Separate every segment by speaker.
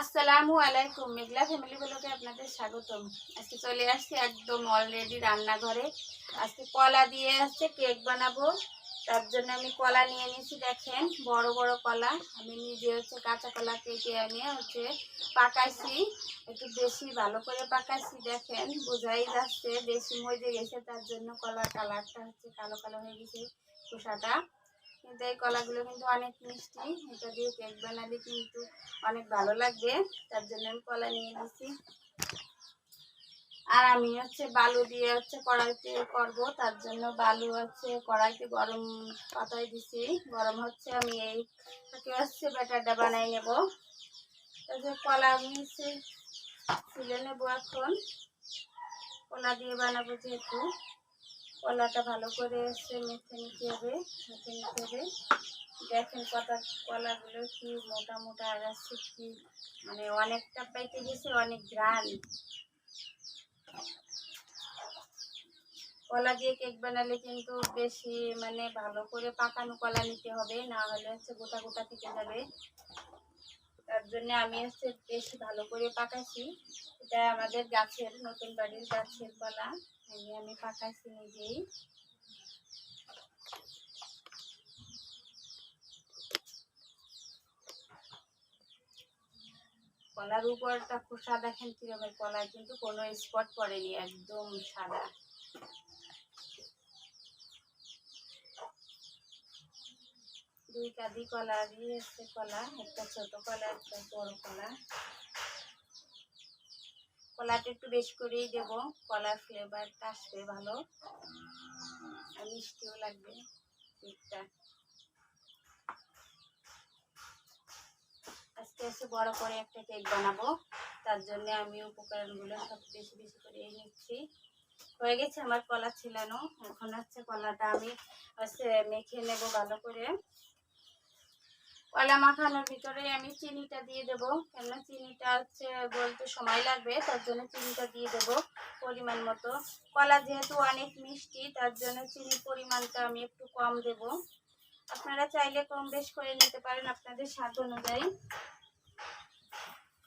Speaker 1: আসসালামু আলাইকুম। মেঘলা ফ্যামিলি ব্লগে আপনাদের স্বাগতম। আজকে চলে আসছি একদম অলরেডি রান্নাঘরে। আজকে কলা দিয়ে আসছে কেক বানাবো। তার জন্য আমি কলা নিয়ে নিয়েছি, দেখেন, বড় বড় কলা। আমি নিজে হচ্ছে কাঁচা কলা কেটে আনি হচ্ছে পাকাইছি। একটু বেশি ভালো করে পাকাইছি, দেখেন, বোঝাই যাচ্ছে, বেশি মজে গেছে। তার জন্য কলার কালারটা হচ্ছে কালো কালো হয়ে গেছে, খোসাটা। কিন্তু এই কলাগুলো কিন্তু অনেক মিষ্টি। এটা দিয়ে কেক বানালে কিন্তু অনেক ভালো লাগবে। তার জন্য আমি কলা নিয়ে নিয়েছি আর আমি হচ্ছে বালু দিয়ে হচ্ছে কড়াইতে করব। তার জন্য বালু হচ্ছে কড়াইতে গরম পাতায় দিছি। গরম হচ্ছে আমি এই হচ্ছে ব্যাটারটা বানাই নেব। তারপরে কলা আমি হচ্ছে তুলে নেব এখন। কলা দিয়ে বানাবো যেহেতু। কলাটা ভালো করে হচ্ছে মেখে নিতে হবে, মেখে নিতে হবে। দেখেন কটা কলাগুলো কি মোটা মোটা আগাচ্ছে কি মানে অনেকটা পেকে গেছে, অনেক গ্রান। কলা দিয়ে কেক বানালে কিন্তু বেশি মানে ভালো করে পাকানো কলা নিতে হবে, না হলে হচ্ছে গোটা গোটা থেকে যাবে। তার জন্য আমি হচ্ছে বেশি ভালো করে পাকাইছি এটা আমাদের গাছের, নতুন বাড়ির গাছের কলা। এই আমি পাকাইছি নিজেই। কলার উপরটা খোসা দেখেন কীরকম কলায় কিন্তু কোনো স্পট পড়েনি, একদম সাদা। দুই কাদি কলা দিয়ে কলা, একটা ছোট কলা, একটা বড় কলা। কলাটা একটু বেশি করেই দেব। কলার ফ্লেভারটা আসবে ভালো। মিষ্টিও লাগবে কেকটা। আজকে এসে বড় করে একটা কেক বানাবো। তার জন্য আমি উপকরণগুলো সব বেশি বেশি করে নিচ্ছি হয়ে গেছে আমার কলা ছিলানো। এখন হচ্ছে কলাটা আমি হচ্ছে মেখে নেব ভালো করে। কলা মাখানোর ভিতরে আমি চিনিটা দিয়ে দেব। কেন চিনিটা হচ্ছে বলতে সময় লাগবে, তার জন্য চিনিটা দিয়ে দেব পরিমাণ মতো। কলা যেহেতু অনেক মিষ্টি, তার জন্য চিনির পরিমাণটা আমি একটু কম দেব। আপনারা চাইলে কম বেশ করে নিতে পারেন আপনাদের স্বাদ অনুযায়ী।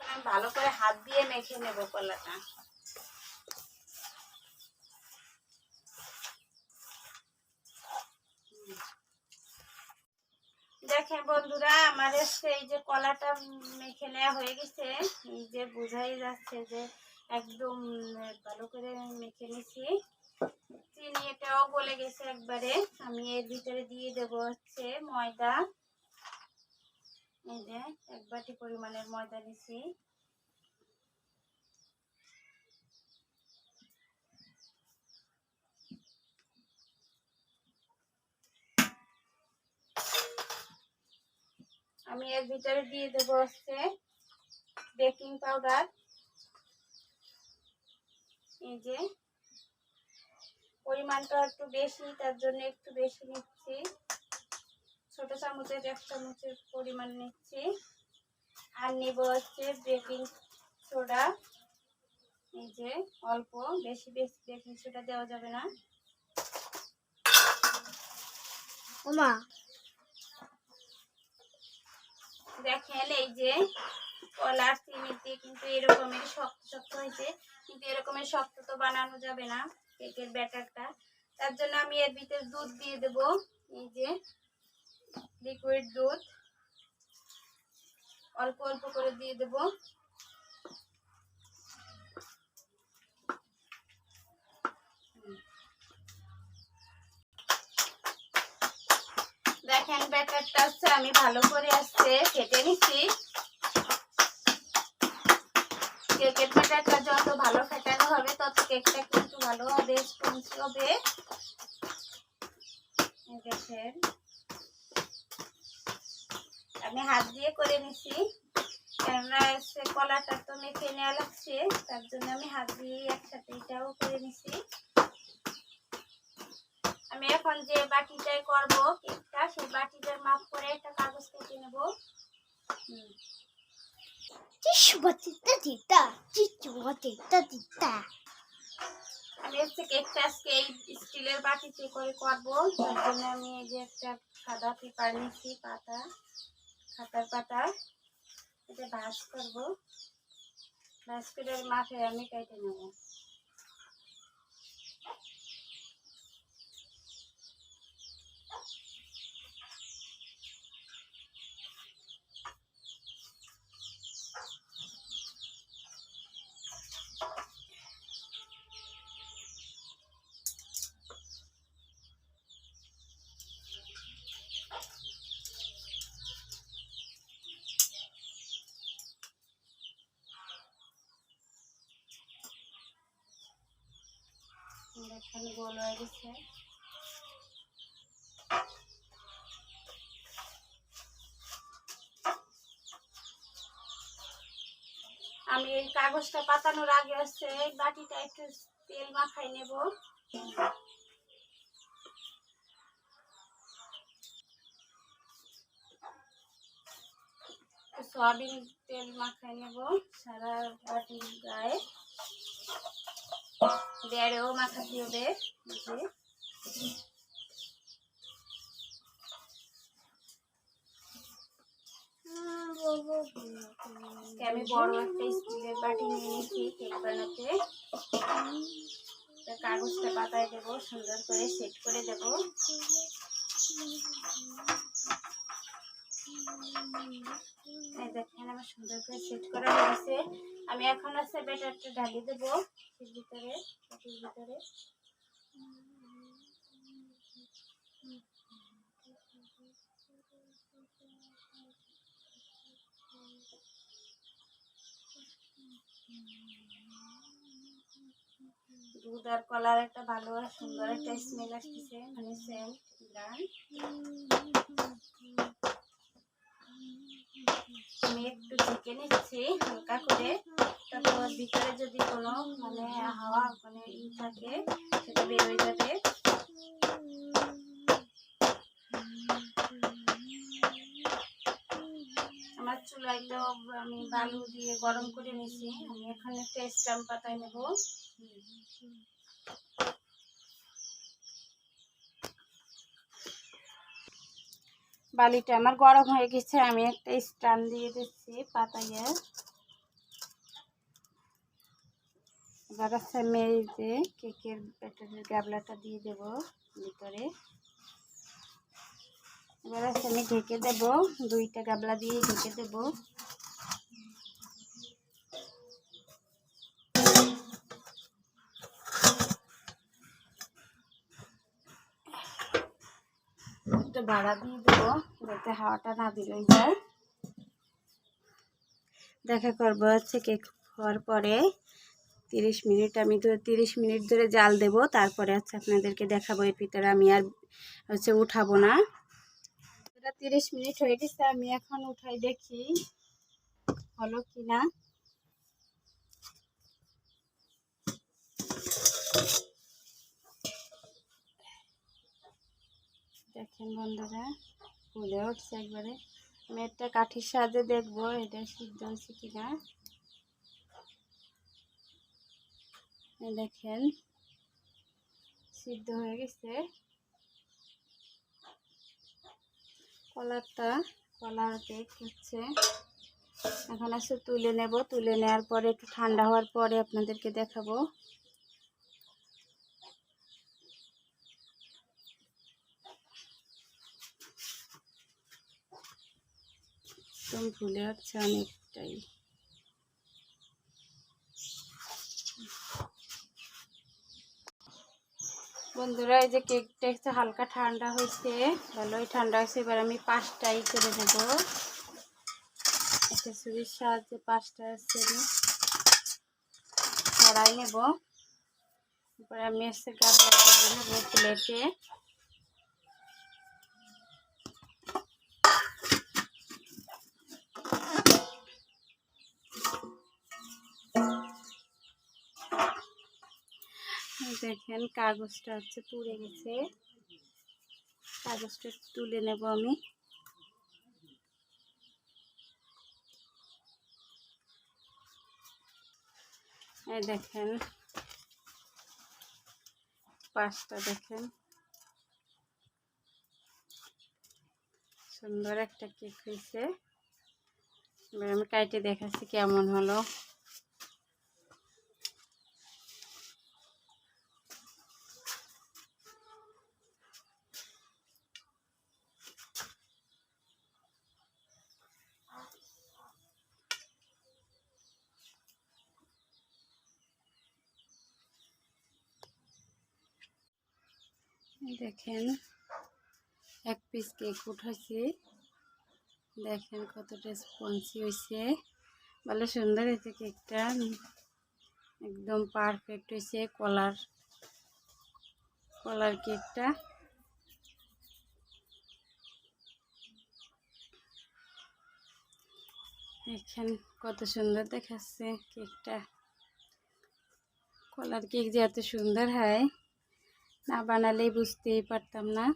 Speaker 1: আমি ভালো করে হাত দিয়ে মেখে নেব কলাটা। দেখেন বন্ধুরা, আমার এসছে এই যে কলাটা মেখে নেওয়া হয়ে গেছে। এই যে বোঝাই যাচ্ছে যে একদম ভালো করে মেখে নিছি। চিনি এটাও গলে গেছে একবারে। আমি এর ভিতরে দিয়ে দেব হচ্ছে ময়দা। এই যে, এক বাটি পরিমাণের ময়দা দিছি আমি এর ভিতরে দিয়ে দেবো হচ্ছে বেকিং পাউডার। এই যে পরিমাণটা একটু বেশি, তার জন্য একটু বেশি নিচ্ছি। ছোট চামচের, এক চামচের পরিমাণ নিচ্ছি। আর নেব হচ্ছে বেকিং সোডা। এই যে অল্প, বেশি বেশি বেকিং সোডা দেওয়া যাবে না।
Speaker 2: ওমা
Speaker 1: দেখেন, এই যে কলার চিনিতে কিন্তু এরকমের শক্ত শক্ত হয়েছে, কিন্তু এরকমের শক্ত তো বানানো যাবে না কেকের ব্যাটারটা। তার জন্য আমি এর ভিতরে দুধ দিয়ে দেব, এই যে লিকুইড দুধ। অল্প অল্প করে দিয়ে দেব। দেখেন ব্যাটারটা হচ্ছে আমি ভালো করে আসছে কেটে নিচ্ছি কেকের ব্যাটারটা যত ভালো ফেটানো হবে, তত কেকটা কিন্তু ভালো হবে, স্পঞ্জি হবে। দেখেন। আমি হাত দিয়ে করে নিছি। কেননা হচ্ছে কলাটা তো মেখে নেওয়া লাগছে, তার জন্য আমি হাত দিয়ে একসাথে এটাও করে নিছি। আমি এখন যে বাটিটায় করব কেকটা সেই বাটিটার মাপ করে একটা কাগজ কেটে নেব। আমি হচ্ছে কেকটা আজকে এই স্টিলের বাটিতে করে করব তার জন্য আমি এই যে একটা সাদা পেপার নিচ্ছি পাতা খাতার পাতা। এটা ভাজ করব। ভাজ করে আমি কেটে নেব। দেখেন গোল হয়ে গেছে। আমি এই কাগজটা পাতানোর আগে হচ্ছে বাটিটা একটু তেল মাখাই নেব। সয়াবিন তেল মাখাই নেব সারা বাটির গায়ে। দেড়েও মাখাতে হবে। আমি বড় একটা স্টিলের বাটি নিয়ে নিয়েছি কেক বানাতে কাগজটা পাতায় দেবো সুন্দর করে সেট করে দেব এই দেখেন আমার সুন্দর করে সেট করা হয়েছে। আমি এখন আছে ব্যাটারটা ঢালিয়ে দেবো। ভিতরে ভিতরে। দুধ আর কলার একটা ভালো সুন্দর একটা স্মেল আসতেছে মানে সেন্ট গান। আমি একটু ঢেকে নিচ্ছি, হালকা করে। তারপর ভিতরে যদি কোনো মানে হাওয়া মানে ই থাকে, সেটা বের হয়ে যাবে। আমার চুলাইটাও আমি বালু দিয়ে গরম করে নিছি। আমি এখন একটা স্ট্যাম্প পাতায় নেব। বালিটা আমার গরম হয়ে গেছে, আমি একটা স্ট্যান্ড দিয়ে দিচ্ছি পাতাইয়ে। এবার হচ্ছে মেয়েতে কেকের ব্যাটারের গাবলাটা দিয়ে দেব ভিতরে। এবার হচ্ছে আমি ঢেকে দেব, দুইটা গাবলা দিয়ে ঢেকে দেব। ভাড়া দিয়ে দেবো, যাতে হাওয়াটা না বেরোয় যায়। দেখা করব হচ্ছে কেক হওয়ার পরে। তিরিশ মিনিট, আমি তো তিরিশ মিনিট ধরে জাল দেব, তারপরে হচ্ছে আপনাদেরকে দেখাবো, এর ভিতরে আমি আর হচ্ছে উঠাবো না। তিরিশ মিনিট হয়ে গেছে, আমি এখন উঠাই দেখি হলো কি না দেখেন বন্ধুরা, ফুলে উঠছে একবারে। আমি একটা কাঠির সাহায্যে দেখব, এটা সিদ্ধ হয়েছে কিনা। দেখেন, সিদ্ধ হয়ে গেছে। কলারটা কলার কেক হচ্ছে। এখন আছে তুলে নেব। তুলে নেওয়ার পরে, একটু ঠান্ডা হওয়ার পরে আপনাদেরকে দেখাবো। একদম ফুলে হচ্ছে অনেকটাই। বন্ধুরা, এই যে কেকটা একটু হালকা ঠান্ডা হয়েছে ভালোই ঠান্ডা হয়েছে, এবার আমি পাঁচটাই করে দেব একটা ছুরির সাহায্যে পাঁচটা সেরি ছড়াই নেব। এরপরে আমি এসে করে নেব প্লেটে। দেখেন, কাগজটা হচ্ছে পুড়ে গেছে। কাগজটা তুলে নেব আমি। দেখেন, পাশটা দেখেন। সুন্দর একটা কেক হয়েছে। এবার আমি কাইটে দেখাচ্ছি কেমন হলো। দেখেন, এক পিস কেক উঠাইছি। দেখেন কতটা স্পঞ্জি হয়েছে ভালো সুন্দর হয়েছে কেকটা একদম পারফেক্ট হয়েছে কলার কলার কেকটা দেখেন কত সুন্দর দেখাচ্ছে কেকটা কলার কেক যে এত সুন্দর হয়। না বানালেই বুঝতেই পারতাম না।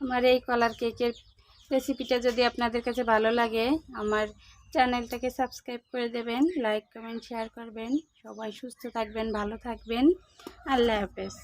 Speaker 1: আমার এই কলার কেকের রেসিপিটা যদি আপনাদের কাছে ভালো লাগে, আমার চ্যানেলটাকে সাবস্ক্রাইব করে দেবেন লাইক কমেন্ট শেয়ার করবেন। সবাই সুস্থ থাকবেন, ভালো থাকবেন। আল্লাহ হাফেজ।